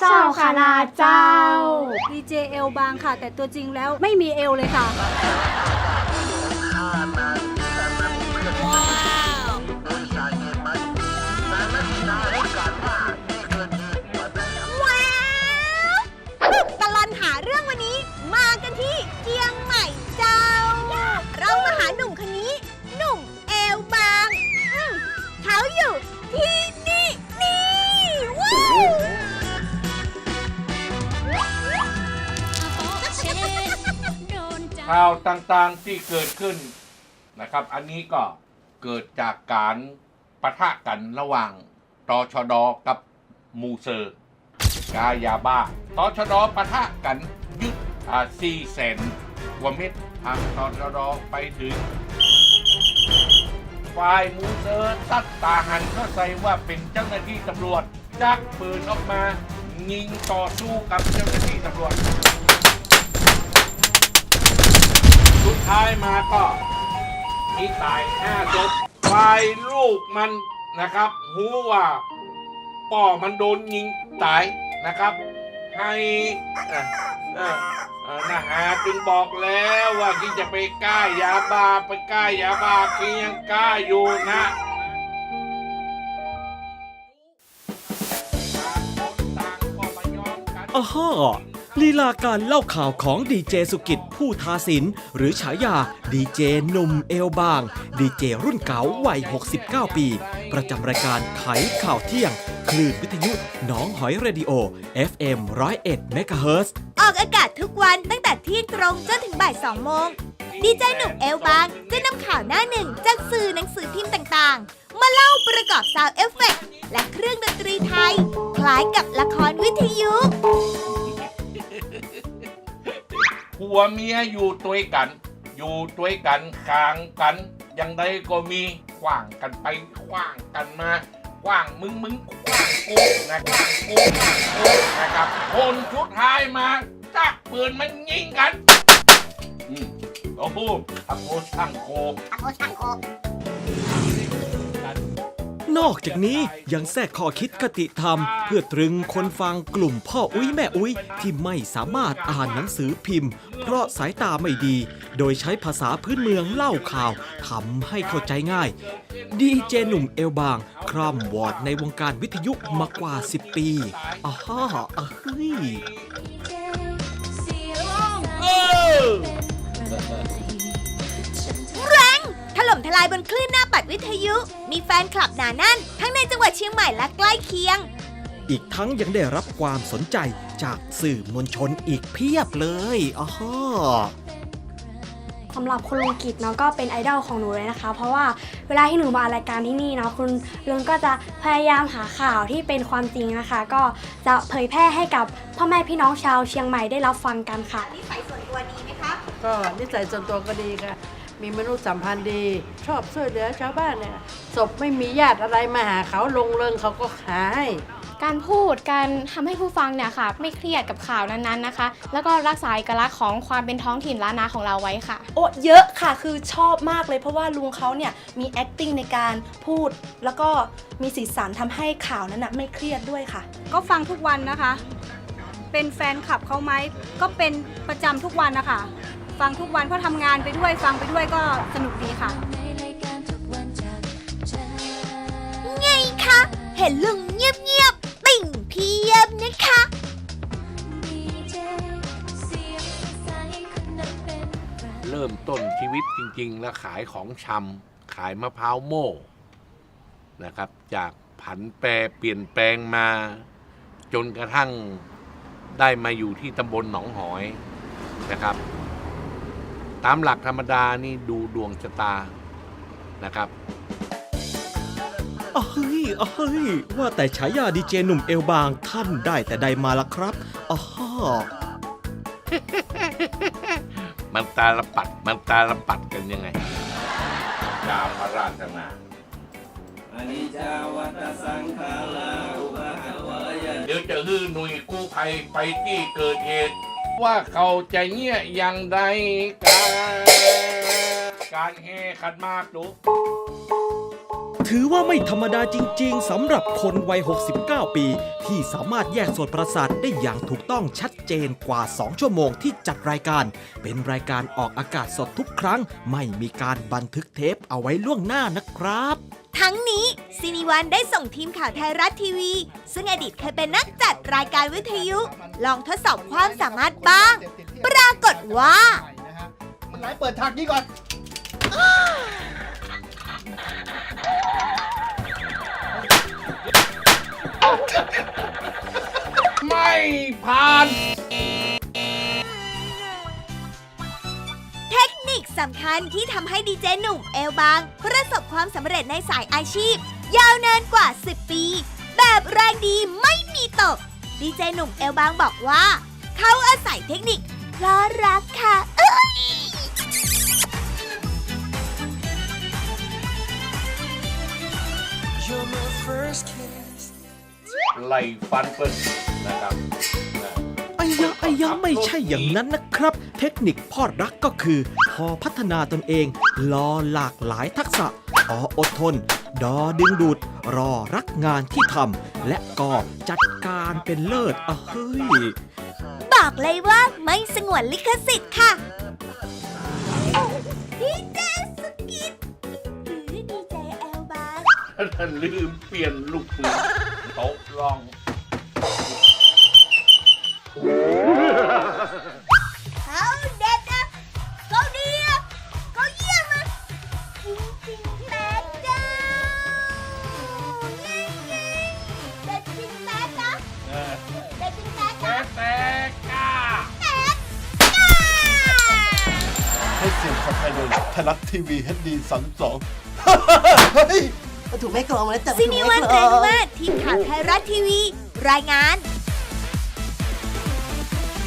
เจ้าคณะเจ้า ดีเจเอลบางค่ะ แต่ตัวจริงแล้วไม่มีเอลเลยค่ะ ข่าวต่างๆที่เกิดขึ้นนะครับ อันนี้ก็เกิดจากการปะทะกันระหว่างตชดกับมูเซอร์กายาบ้าตชดปะทะกันยึดอาสี่แสนกว่าเม็ดทางตชดไปถึงฝ่ายมูเซอร์ตัดตาหันเข้าใส่ว่าเป็นเจ้าหน้าที่ตำรวจจักปืนออกมายิงต่อสู้กับเจ้าหน้าที่ตำรวจ สุด ท้ายมาก็มีตายห้าศพฝ่ายลูกมันนะครับหูว่าป่อมันโดนยิงตายนะครับ ให้นะฮะจึงบอกแล้วว่าที่จะไปกล้ายาบาไปกล้ายาบาคือยังกล้าอยู่นะอมกันอ ลีลาการเล่าข่าวของดีเจสุกิจผู้ทาสิน หรือฉายาดีเจหนุ่มเอลบาง ดีเจรุ่นเก๋าวัย 69 ปี ประจำรายการไขข่าวเที่ยง คลื่นวิทยุหนองหอยเรดิโอ FM 101 MHz ออกอากาศทุกวันตั้งแต่เที่ยงตรงจนถึงบ่าย 2 โมง ดีใจหนุ่มเอลบางจะนำข่าวหน้าหนึ่งจากสื่อหนังสือพิมพ์ต่างๆ มาเล่าประกอบซาวเอฟเฟกต์และเครื่องดนตรีไทย คล้ายกับละครวิทยุ ผัวเมียอยู่ตัวกัน อยู่ตัวกันกลางกันยังไดก็มีขว้างกันไปขว้างกันมาขว้างมึงมึงขว้างกูนะขว้างกูขว้างกูนะครับ คนชุดท้ายมาจักปืนมันยิงกันอืมโอ้โหอัโคช่างโค นอกจากนี้ยังแทรกข้อคิดคติธรรม เพื่อตรึงคนฟังกลุ่มพ่ออุ้ยแม่อุ้ยที่ไม่สามารถอ่านหนังสือพิมพ์ เพราะสายตาไม่ดี โดยใช้ภาษาพื้นเมืองเล่าข่าวทำให้เข้าใจง่าย ดีเจหนุ่มเอลบาง คร่ำวอดในวงการวิทยุมากว่า 10 ปีอ้าฮ่าอะเฮ้ยแรงถล่มทลายบนคลื่นหน้าปัด วิทยุ มีแฟนคลับหนาแน่น ทั้งในจังหวัดเชียงใหม่และใกล้เคียง อีกทั้งยังได้รับความสนใจจากสื่อมวลชนอีกเพียบเลยอ้าฮ่าสำหรับคุณลุงกิจเนาะก็เป็นไอดอลของหนูเลยนะคะ เพราะว่าเวลาที่หนูมารายการที่นี่เนาะคุณลุงก็จะพยายามหาข่าวที่เป็นความจริงนะคะ ก็จะเผยแพร่ให้กับพ่อแม่พี่น้องชาวเชียงใหม่ได้รับฟังกันค่ะนิสัยส่วนตัวดีไหมคะก็นิสัยส่วนตัวก็ดีค่ะ มีมนุษยสัมพันธ์ดี ชอบช่วยเหลือชาวบ้านเนี่ยศพไม่มีญาติอะไรมาหาเขาลงเริงเขาก็หาให้ การพูดการทำให้ผู้ฟังเนี่ยค่ะ ไม่เครียดกับข่าวนั้นๆนะคะ แล้วก็รักษาเอกลักษณ์ของความเป็นท้องถิ่นล้านนาของเราไว้ค่ะ โอ้เยอะค่ะคือชอบมากเลยเพราะว่าลุงเขาเนี่ยมี acting ในการพูด แล้วก็มีสีสันทำให้ข่าวนั้นนะไม่เครียดด้วยค่ะ ก็ฟังทุกวันนะคะ เป็นแฟนคลับเขาไหมก็เป็นประจำทุกวันนะคะ ฟังทุกวันเพราะทำงานไปด้วยฟังไปด้วยก็สนุกดีค่ะ ไงคะ เห็นลุงเงียบๆ ติ่งเพียบนะคะ เริ่มต้นชีวิตจริง ๆ แล้วขายของชำขายมะพร้าวโม่นะครับ จากผันแปรเปลี่ยนแปลงมา จนกระทั่งได้มาอยู่ที่ตำบลหนองหอยนะครับ ตามหลักธรรมดานี่ดูดวงชะตานะครับอ้าวเฮ้ยอ้าวเฮ้ยว่าแต่ฉายาดีเจหนุ่มเอลบางท่านได้แต่ใดมาละครับอ้าฮ่ามันตาลปัด มันตาลปัดกันยังไงดาวพระราชนาเดี๋ยวจะฮื้อหน่วยกู้ภัยไปที่เกิดเหตุ ว่าเขาจะเงี้ยอย่างใดการการแห่ขันมากดู ถือว่าไม่ธรรมดาจริง ๆสำหรับคนวัย 69 ปี ที่สามารถแยกส่วนประสาทได้อย่างถูกต้องชัดเจนกว่า 2 ชั่วโมงที่จัดรายการ เป็นรายการออกอากาศสดทุกครั้ง ไม่มีการบันทึกเทปเอาไว้ล่วงหน้านะครับ ทั้งนี้ซีนีวันได้ส่งทีมข่าวไทยรัฐทีวี ซึ่งอดีตเคยเป็นนักจัดรายการวิทยุ ลองทดสอบความสามารถบ้าง ปรากฏว่า มันไหนเปิดฉากนี้ก่อน ไม่ผ่าน เทคนิคสำคัญที่ทำให้ดีเจหนุ่มเอลบาง ประสบความสำเร็จในสายอาชีพ ยาวนานกว่า 10 ปี แบบแรงดีไม่มีตก ดีเจหนุ่มเอลบางบอกว่า เขาอาศัยเทคนิคล้อรักค่ะเอ้ย ไล่ฟันเปิ้ลนะครับนะอายะอายะไม่ใช่อย่างนั้นนะครับ เทคนิคพอดรักก็คือ พอพัฒนาตนเองรอหลากหลายทักษะออดทน ดอดึงดูด รอรักงานที่ทำและก็จัดการเป็นเลิศอะเฮ้ย บอกเลยว่าไม่สงวนลิขสิทธิ์ค่ะดีเจสกิดหรือดีเจเอลบางลืมเปลี่ยนลูกปืนโต๊ะรอง เขาเด็ดนะเขาดีอะเขาเยี่ยมอะจริงๆแป๊ดเจ้าจริงจริงๆเด็ดจริงแป๊ดนะเดจริงแป๊ดแต่นะแต่กล้าแป๊ดจ้าให้เสียงขับไทยโดยไทยรัฐทีวีเฮด ดีสามสองเฮ้ยซีนิวันเตงมาทีมข่าวไทยรัฐทีวี รายงาน